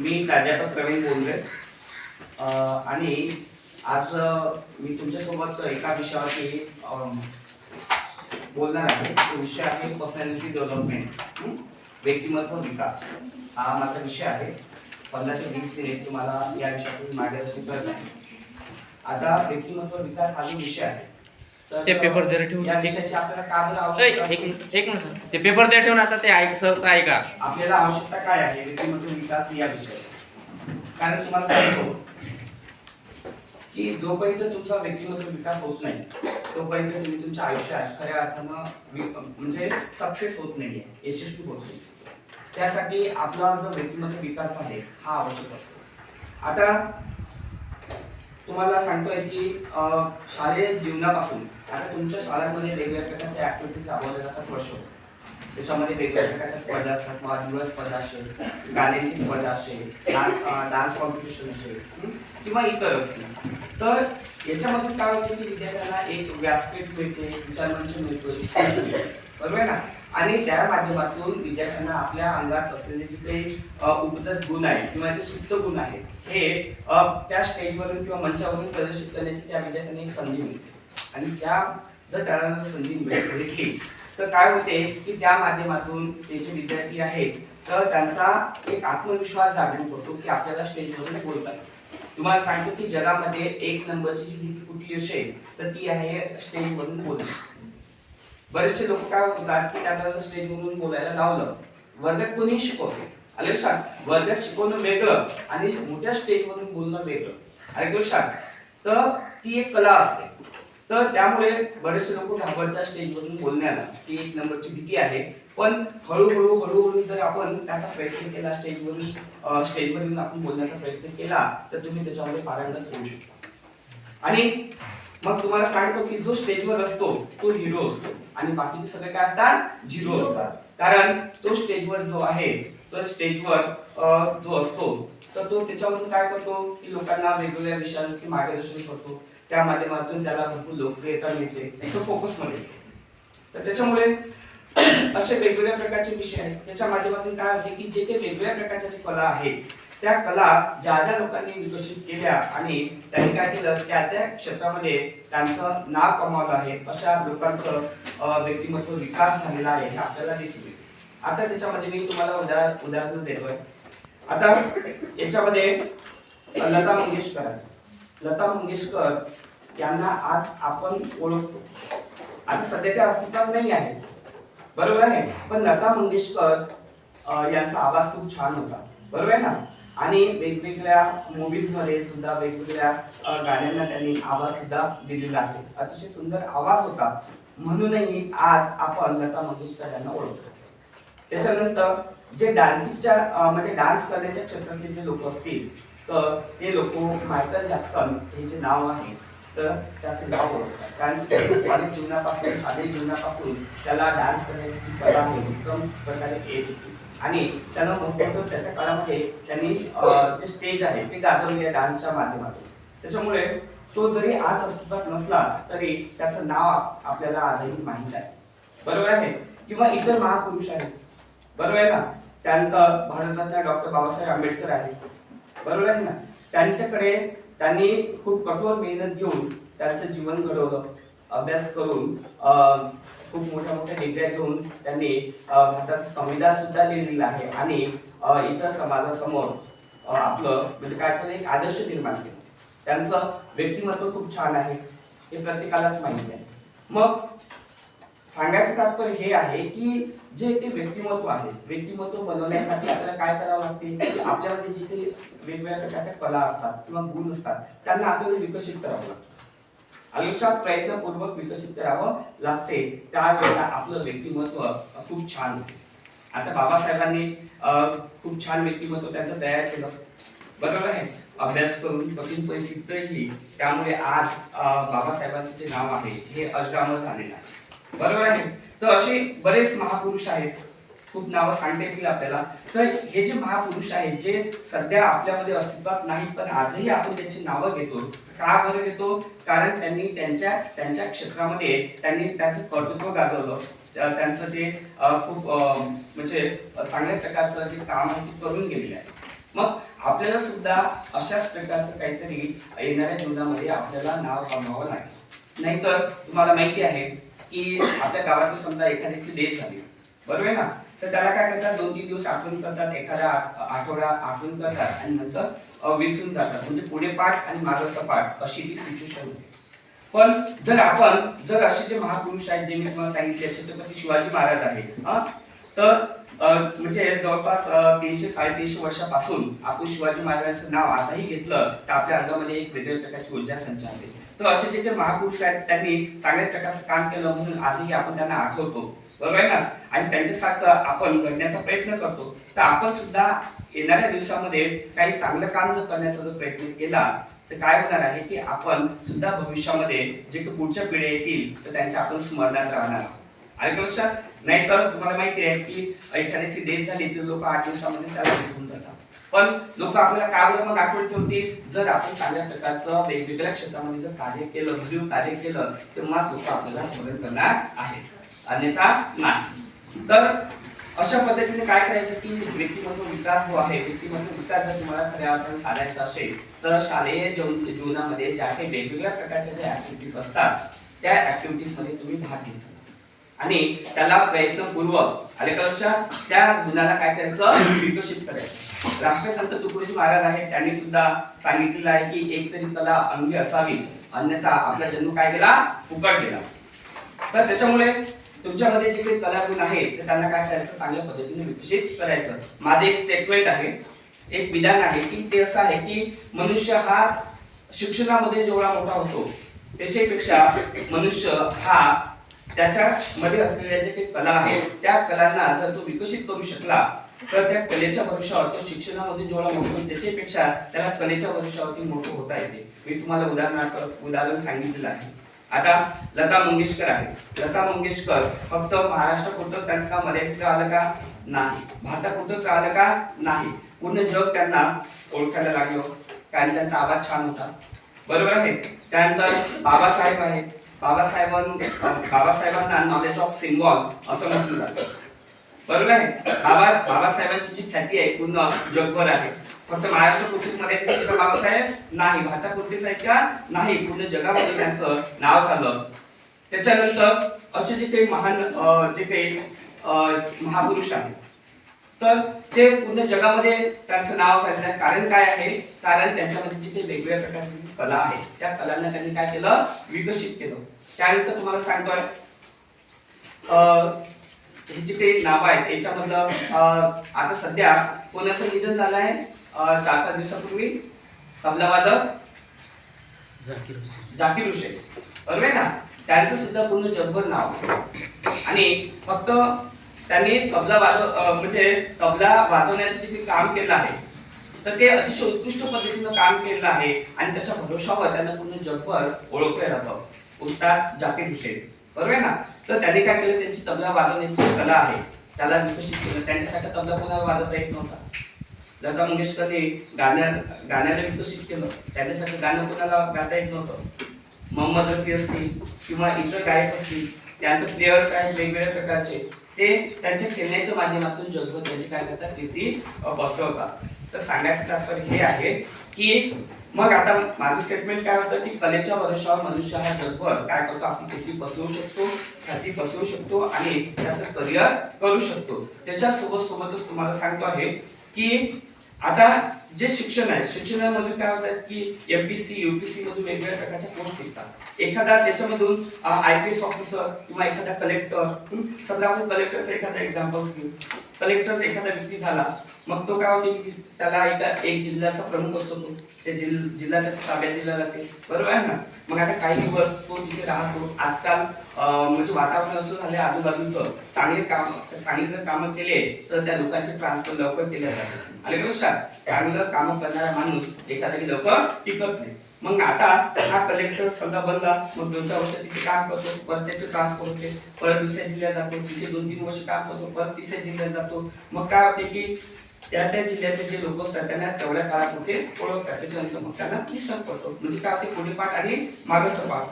मी प्राध्यापक प्रवीण बोलले आणि आज मी तुमच्यासोबत एका विषयावरती बोलणार आहे. तो विषय आहे पर्सनॅलिटी डेव्हलपमेंट व्यक्तिमत्व विकास. हा माझा विषय आहे. पंधरा ते वीस मिनिट तुम्हाला या विषयातून मार्गदर्शन करत आहे आता व्यक्तिमत्व विकास हा जो विषय आहे ते paper जरा ठेवून- या विषयाची आपल्याला का बरं ऐ, आवश्यकता एक? मिनिट एक मिनिट सर. ते पेपर द्या ठेवून आता ते ऐक सर ऐका. आपल्याला आवश्यकता काय आहे? व्यक्तिमत्व विकास या विषयाची कारण तुम्हाला सांगतो की जोपर्यंत तुमचा व्यक्तिमत्व विकास होत नाही तोपर्यंत तुम्ही तुमच्या आयुष्यात खऱ्या अर्थानं वि- म्हणजे सक्सेस होत नाहीये यशस्वी होत नाही त्यासाठी आपला जो व्यक्तिमत्व विकास आहे हा आवश्यक असतो. आता तुम्हाला सांगतोय की शालेय जीवनापासून आता तुमच्या शाळांमध्ये वेगवेगळ्या प्रकारच्या ऍक्टिव्हिटीज राबवल्या जातात वर्ष त्याच्यामध्ये वेगवेगळ्या प्रकारच्या स्पर्धा असतात. वादविवाद स्पर्धा असेल गाण्यांची स्पर्धा असेल डान्स कॉम्पिटिशन असेल किंवा इतर असतील. तर याच्यामधून काय होते की विद्यार्थ्यांना एक व्यासपीठ मिळते विचारमंच मिळतो. बरोबर आहे ना? आणि त्या माध्यमातून विद्यार्थ्यांना आपल्या अंगात असलेले जे काही उपजत गुण आहेत किंवा जे सुप्त गुण आहेत हे त्या स्टेजवरून किंवा मंचावरून प्रदर्शित करण्याची त्या विद्यार्थ्यांना एक संधी मिळते. आणि त्या जर त्याला संधी मिळ- तर काय होते की त्या माध्यमातून ते जे विद्यार्थी आहेत तर त्यांचा एक आत्मविश्वास जागृत होतो की आपल्याला स्टेजवरून बोलतात तुम्हाला सांगतो की जगामध्ये एक नंबरची जी भीती कुठली असेल तर ती आहे स्टेजवरून बोलणे बरेचसे लोक काय होतात की त्यांना स्टेजवरून बोलायला लावलं. वर्गात कोणी शिकवतो. आले लक्षात वर्गात शिकवणं वेगळं आणि मोठ्या स्टेजवरून बोलणं वेगळं. आले लक्षात. तर ती एक कला असते. तर त्यामुळे बरेचसे लोक घाबरतात स्टेजवरून बोलण्याला. ती एक नंबरची भीती आहे. पण हळूहळू हळूहळू जर आपण त्याचा प्रयत्न केला स्टेजवरून अं, स्टेजवर येऊन आपण बोलण्याचा प्रयत्न केला तर तुम्ही त्याच्यामध्ये पारंगत होऊ शकता. आणि मग तुम्हाला सांगतो की जो स्टेजवर असतो तो हिरो असतो. आणि बाकीचे सगळे काय असतात? झिरो असतात. कारण तो स्टेजवर जो आहे तो स्टेजवर जो असतो तर तो त्याच्यावरून काय करतो? की लोकांना वेगवेगळ्या विषयांवरती मार्गदर्शन करतो. त्या माध्यमातून त्याला भरपूर लोकप्रियता मिळते. तो फोकसमध्ये. तर त्याच्यामुळे असे वेगवेगळ्या प्रकारचे विषय आहेत. त्याच्या माध्यमातून काय होते की जे काही वेगवेगळ्या प्रकारच्या कला आहेत त्या कला ज्या ज्या लोकांनी विकसित केल्या आणि त्यांनी काय केलं त्या त्या क्षेत्रामध्ये त्यांचं नाव कमावलं आहे अशा लोकांचं व्यक्तिमत्व विकास झालेला आहे हे आपल्याला दिसून येईल. आता त्याच्यामध्ये मी तुम्हाला उदाहरण उदाहरण देतोय आता याच्यामध्ये लता मंगेशकर आहे. लता मंगेशकर यांना आज आपण ओळखतो. आता सध्या त्या अस्तित्वात नाही आहे. बरोबर आहे? पण लता मंगेशकर यांचा आवाज खूप छान होता. बरोबर आहे ना? आणि वेगवेगळ्या movies मध्ये सुद्धा वेगवेगळ्या गाण्यांना त्यांनी आवाज सुद्धा दिलेला आहे. अतिशय सुंदर आवाज होता. म्हणूनही आज आपण लता मंगेशकर यांना ओळखतो. त्याच्यानंतर जे डान्सिंगच्या म्हणजे डान्स करण्याच्या क्षेत्रातले जे लोक असतील तर ते लोक मायकल जॅक्सन हे जे नाव आहे तर त्याचं नाव ओळखतात. कारण की कॉलेज जीवनापासून शालेय जीवनापासून त्याला डान्स करण्याची कला आहे उत्तम प्रकारे येत होती आणि त्यानं महत्त्व त्याच्या काळामध्ये त्यांनी जे स्टेज आहे ते गाजवले डान्सच्या माध्यमातून. त्याच्यामुळे तो जरी आज अस्तित्वात नसला तरी त्याचं नाव आपल्याला आजही माहीत आहे. बरोबर आहे? किंवा इतर महापुरुष आहेत. बरोबर आहे ना? त्यानंतर भारतातल्या डॉक्टर बाबासाहेब आंबेडकर आहेत. बरोबर आहे ना? त्यांच्याकडे त्यांनी खूप कठोर मेहनत घेऊन त्यांचं जीवन घडवलं. अभ्यास करून खूप मोठ्या मोठ्या डिग्र्या घेऊन त्यांनी भारताचं संविधान सुद्धा लिहिलेलं आहे आणि इतर समाजासमोर आपलं म्हणजे काय केलं एक आदर्श निर्माण केलं. त्यांचं व्यक्तिमत्व खूप छान आहे हे प्रत्येकालाच माहिती आहे. मग सांगायचं तात्पर्य हे आहे की जे काही व्यक्तिमत्व आहे व्यक्तिमत्व बनवण्यासाठी आपल्याला काय करावं लागते? आपल्यामध्ये जे काही वेगवेगळ्या प्रकारच्या कला असतात किंवा गुण असतात त्यांना आपल्याला विकसित करावं लागतं. आयुष्यात प्रयत्नपूर्वक विकसित करावं लागते. त्यावेळेला आपलं व्यक्तिमत्व खूप छान होते. आता बाबासाहेबांनी अं, खूप छान व्यक्तिमत्व त्यांचं तयार केलं. बरोबर आहे? अभ्यास करून कठीण परिस्थितीतही त्यामुळे आज बाबासाहेबांचं जे नाव आहे हे अजरामर झालेलं आहे. बरोबर आहे? तर असे बरेच महापुरुष आहेत. खूप नावं सांगता येतील आपल्याला. तर हे जे महापुरुष आहेत जे सध्या आपल्यामध्ये अस्तित्वात नाही पण आजही आपण त्यांची नावं घेतो. का बरं घेतो? कारण त्यांनी त्यांच्या त्यांच्या क्षेत्रामध्ये त्यांनी त्यांचं कर्तृत्व गाजवलं. त्यांचं ते खूप म्हणजे चांगल्या प्रकारचं जे काम आहे ते करून गेलेलं आहे. मग आपल्याला सुद्धा अशाच प्रकारचं काहीतरी येणाऱ्या जीवनामध्ये आपल्याला नाव कमवावं लागेल. नाहीतर तुम्हाला माहिती आहे की आपल्या गावातून समजा एखाद्याची डेथ झाली. बरोबर आहे ना? तर त्याला काय करतात? दोन तीन दिवस आठवण करतात एखादा आठवडा आठवण करतात आणि नंतर विसरून जातात. म्हणजे पुढे पाठ आणि मागं सपाट अशी ती सिच्युएशन होते. पण जर आपण जर असे जे महापुरुष आहेत जे मी तुम्हाला सांगितले छत्रपती शिवाजी महाराज आहेत तर म्हणजे जवळपास तीनशे साडेतीनशे वर्षापासून आपण शिवाजी महाराजांचं नाव आताही घेतलं तर आपल्या अंगामध्ये एक वेगळ्या प्रकारची ऊर्जा संचारते. तर असे जे काही महापुरुष आहेत त्यांनी चांगल्या प्रकारचं काम केलं म्हणून आजही आपण त्यांना आठवतो. बरोबर आहे ना? आणि त्यांच्यासारखं आपण घडण्याचा प्रयत्न करतो. तर आपण सुद्धा येणाऱ्या दिवसामध्ये काही चांगलं काम जर करण्याचा जर प्रयत्न केला तर काय होणार आहे की आपण सुद्धा भविष्यामध्ये जे की पुढच्या पिढ्या येतील तर त्यांच्या आपण स्मरणात राहणार आणि आलं का लक्षात? नाहीतर तुम्हाला माहिती आहे की एखाद्याची डेथ झाली तर लोक आठ दिवसामध्ये त्याला दिसून जातात. पण लोक आपल्याला काय बरं मग आठवण ठेवतील. जर आपण चांगल्या प्रकारचं वेगवेगळ्या क्षेत्रामध्ये जर कार्य केलं भरीव कार्य केलं तेव्हाच लोक आपल्याला स्मरण करणार आहेत. अन्यथा नाही. तर अशा पद्धतीने काय करायचं की व्यक्तिमत्व विकास जो आहे व्यक्तिमत्व विकास जर तुम्हाला खऱ्या अर्थाने साधायचा असेल तर शालेय जीवनामध्ये ज्या काही वेगवेगळ्या प्रकारच्या ज्या ऍक्टिव्हिटीज असतात त्या ऍक्टिव्हिटीजमध्ये तुम्ही भाग घ्यायचा आणि त्याला प्रयत्नपूर्वक आले का लक्षात त्या गुणाला काय करायचं? विकसित करायचं. राष्ट्रसंत तुकडोजी महाराज आहेत त्यांनी सुद्धा सांगितलेलं आहे की एक तरी कला अंगी असावी. अन्यथा आपला जन्म काय गेला? फुकट गेला. तर त्याच्यामुळे तुमच्यामध्ये जे काही कलागुण आहेत तर त्यांना काय करायचं? चांगल्या पद्धतीने विकसित करायचं. माझे एक स्टेटमेंट आहे एक विधान आहे की ते असं आहे की मनुष्य हा शिक्षणामध्ये जेवढा मोठा होतो त्याच्यापेक्षा मनुष्य हा त्याच्यामध्ये असलेल्या जे काही कला आहेत त्या कलांना जर तो विकसित करू शकला तर त्या कलेच्या भविष्यावर तो शिक्षणामध्ये जेवढा मोठा त्याच्यापेक्षा त्याला कलेच्या भविष्यावरती मोठं होता येते. मी तुम्हाला उदाहरणार्थ उदाहरण सांगितलेलं आहे. आता लता मंगेशकर आहे. लता मंगेशकर फक्त महाराष्ट्रापुरतंच त्यांचं काम मर्यादित आलं का नाही? भारतापुरतंच आलं का नाही? पूर्ण जग त्यांना ओळखायला लागलो. कारण त्यांचा आवाज छान होता. बरोबर आहे? त्यानंतर बाबासाहेब आहेत बाबासाहेबां बाबासाहेबांना नॉलेज ऑफ सिम्बॉल असं म्हटलं जातं. बरोबर आहे? बाबा बाबासाहेबांची जी ख्याती आहे पूर्ण जगभर आहे. फक्त महाराष्ट्र पुरतीच मर्यादित बाबासाहेब नाही. भारतापुरतीच आहेत का? नाही. पूर्ण जगामध्ये त्यांचं नाव झालं. त्याच्यानंतर असे जे काही महान जे काही अं, महापुरुष आहेत तर ते पूर्ण जगामध्ये त्यांचं नाव झालेलं आहे. कारण काय आहे? कारण त्यांच्यामध्ये जी काही वेगवेगळ्या प्रकारची कला आहे त्या कलांना त्यांनी काय केलं? विकसित केलं. त्यानंतर तुम्हाला सांगतोय अं, हे जे काही नावं आहेत याच्यामधलं आता सध्या कोणाचं निधन झालं आहे? चार पाच दिवसापूर्वी तबलावादक झाकीर हुसेन. जाकीर हुसेन. बरोबर ना? त्यांचं सुद्धा पूर्ण जगभर नाव. आणि फक्त त्यांनी तबला वाजव म्हणजे तबला वाजवण्याचं जे काम केलं आहे तर ते अतिशय उत्कृष्ट पद्धतीनं काम केलेलं आहे आणि त्याच्या भरोशावर त्यांना पूर्ण जगभर ओळखलं जातं. उस्ताद जाकीर हुसेन. बरोबर आहे ना? तर त्यांनी काय केलं? त्यांची तबला वाजवण्याची कला आहे त्याला विकसित केलं. त्यांच्यासाठी तबला कोणाला वाजवता येत नव्हता. लता मंगेशकरने गाण्या गाण्याला विकसित केलं त्यांच्यासाठी गाणं कोणाला गाता येत नव्हतं. मोहम्मद रफी असतील किंवा इतर गायक असतील त्यानंतर प्लेयर्स आहेत वेगवेगळ्या प्रकारचे ते त्यांच्या खेळण्याच्या माध्यमातून जगभर त्यांची काय करतात कीर्ती बसवतात. पसरवतात तर सांगायचं तात्पर्य हे आहे की मग आता माझं स्टेटमेंट काय होतं की कलेच्या वर्षावर मनुष्य हा जगभर काय करतो आपली कीर्ती पसरवू शकतो ख्याती पसरवू शकतो आणि त्याचं करिअर करू शकतो. त्याच्या सोबत सोबतच तुम्हाला सांगतो आहे की आता जे शिक्षण आहे शिक्षणामध्ये काय होतात की एमपीसी युपीसी मधून वेगवेगळ्या प्रकारच्या पोस्ट निघतात. एखादा त्याच्यामधून आय पी एस ऑफिसर किंवा एखादा कलेक्टर समजा आपण कलेक्टरचा एखादा एक्झाम्पल घेऊ. कलेक्टरचा एखादा व्यक्ती झाला मग तो काय होतो की त्याला एका एक जिल्ह्याचा प्रमुख असतो तो. त्या जिल जिल्हा त्याच्या ताब्यात दिला जाते. बरोबर आहे ना? मग आता काही दिवस तो तिथे राहतो. आजकाल म्हणजे वातावरण असं झाले आजूबाजूचं. चांगले काम चांगले जर कामं केले तर त्या लोकांचे ट्रान्सफर लवकर केले जातात. आले लक्षात? चांगलं काम करणारा माणूस एखाद्या लवकर टिकत नाही. मग आता हा कलेक्टर समजा बनला मग दोन चार वर्ष तिथे काम करतो परत त्याचे ट्रान्सफर होते परत दुसऱ्या जिल्ह्यात जातो तिथे दोन तीन वर्ष काम करतो परत तिसऱ्या जिल्ह्यात जातो. मग काय होते की त्या त्या जिल्ह्यातले जे लोक असतात त्यांना तेवढ्या काळात होते ओळखतात. त्याच्यानंतर मग त्यांना विसर पडतो. म्हणजे काय होते पुढे पाठ आणि मागचं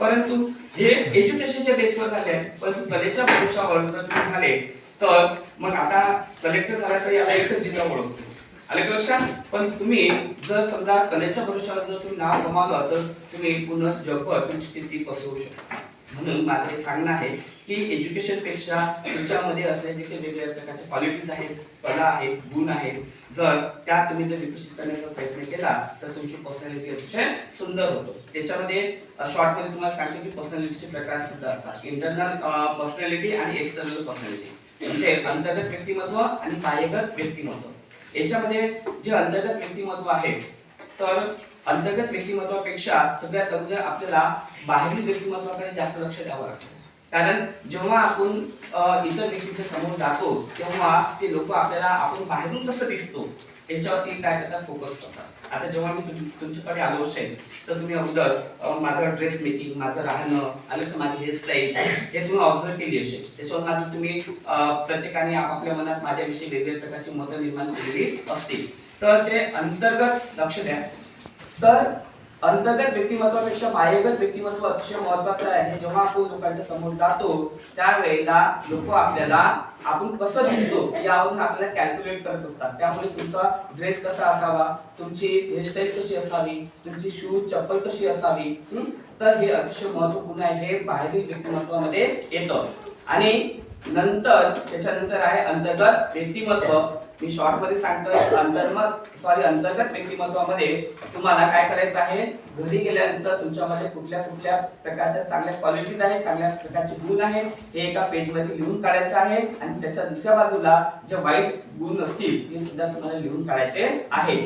परंतु हे एज्युकेशनच्या बेसवर झाले आहेत. परंतु कलेच्या भविष्यावर जर तुम्ही झाले. तर मग आता कलेक्टर झाला तर याला एकच जिल्हा ओळखतो. आलं लक्षात पण तुम्ही जर समजा कलेच्या भरोशावर जर तुम्ही नाव गमावलं तर तुम्ही पूर्ण जगभर तुमची कीर्ती पसरवू शकता? म्हणून माझं हे सांगणं आहे की एज्युकेशनपेक्षा तुमच्यामध्ये असलेले जे काही वेगवेगळ्या प्रकारचे क्वालिटीज आहेत कला आहेत गुण आहेत जर त्या तुम्ही जर विकसित करण्याचा प्रयत्न केला तर तुमची पर्सनॅलिटी अतिशय सुंदर होतो. त्याच्यामध्ये शॉर्टमध्ये तुम्हाला सांगतो की पर्सनॅलिटीचे प्रकार सुद्धा असतात. इंटरनल पर्सनॅलिटी आणि एक्सटर्नल पर्सनॅलिटी म्हणजे अंतर्गत व्यक्तिमत्व आणि बाह्यगत व्यक्तिमत्व. याच्यामध्ये जे अंतर्गत व्यक्तिमत्व आहे तर अंतर्गत व्यक्तिमत्वापेक्षा सगळ्यात अगोदर आपल्याला बाहेरील व्यक्तिमत्वाकडे जास्त लक्ष द्यावं लागतं. कारण जेव्हा आपण इतर व्यक्तीच्या समोर जातो तेव्हा ते लोक आपल्याला आपण बाहेरून कसं दिसतो याच्यावरती काय करतात? फोकस करतात. आता जेव्हा मी तुम- तुमच्याकडे आलो असेल तर तुम्ही अगोदर माझं ड्रेस मेकिंग माझं राहणं आलं माझी हेअरस्टाईल हे तुम्ही ऑब्झर्व केली असेल. त्याच्यावर आता तुम्ही प्रत्येकाने आपापल्या मनात माझ्याविषयी वेगवेगळ्या प्रकारची मतं निर्माण केलेली असतील. तर जे अंतर्गत लक्ष द्या. तर अंतर्गत व्यक्तिमत्वापेक्षा बाह्यगत व्यक्तिमत्व अतिशय महत्वाचं आहे. जेव्हा आपण लोकांच्या समोर जातो त्यावेळेला लोक आपल्याला आपण कसं दिसतो यावरून आपल्याला कॅल्क्युलेट करत असतात. त्यामुळे तुमचा ड्रेस कसा असावा? तुमची हेअरस्टाईल कशी असावी? तुमची शूज चप्पल कशी असावी? तर हे अतिशय महत्त्वपूर्ण आहे. हे बाहेरील व्यक्तिमत्वामध्ये येतं. आणि नंतर त्याच्यानंतर आहे अंतर्गत व्यक्तिमत्व. मी शॉर्टमध्ये सांगतोय अंतर्मत सॉरी अंतर्गत व्यक्तिमत्वामध्ये तुम्हाला काय करायचं आहे? घरी गेल्यानंतर तुमच्यामध्ये कुठल्या कुठल्या प्रकारच्या चांगल्या क्वालिटीज आहेत चांगल्या प्रकारचे गुण आहेत हे एका पेजमध्ये लिहून काढायचं आहे आणि त्याच्या दुसऱ्या बाजूला जे वाईट गुण असतील ते सुद्धा तुम्हाला लिहून काढायचे आहे.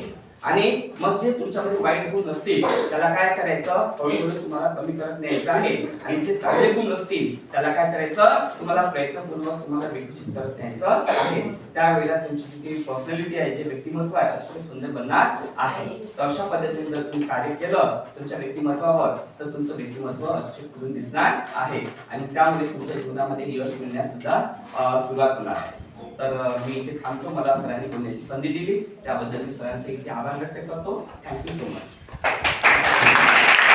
आणि मग जे तुमच्यामध्ये वाईट गुण असतील त्याला काय करायचं? हळूहळू तुम्हाला कमी करत न्यायचं आहे. आणि जे चांगले गुण असतील त्याला काय करायचं? तुम्हाला प्रयत्नपूर्वक तुम्हाला विकसित करत न्यायचं आहे. त्यावेळेला तुमची जी काही पर्सनॅलिटी आहे जे व्यक्तिमत्व आहे अतिशय सुंदर बनणार आहे. तर अशा पद्धतीने जर तुम्ही कार्य केलं तुमच्या व्यक्तिमत्वावर तर तुमचं व्यक्तिमत्व अतिशय खुलून दिसणार आहे. आणि त्यामुळे तुमच्या जीवनामध्ये यश मिळण्यास सुद्धा सुरुवात होणार आहे. तर मी इथे थांबतो. मला सरांनी बोलण्याची संधी दिली. त्याबद्दल मी सरांचे इथे आभार व्यक्त करतो. Thank you so much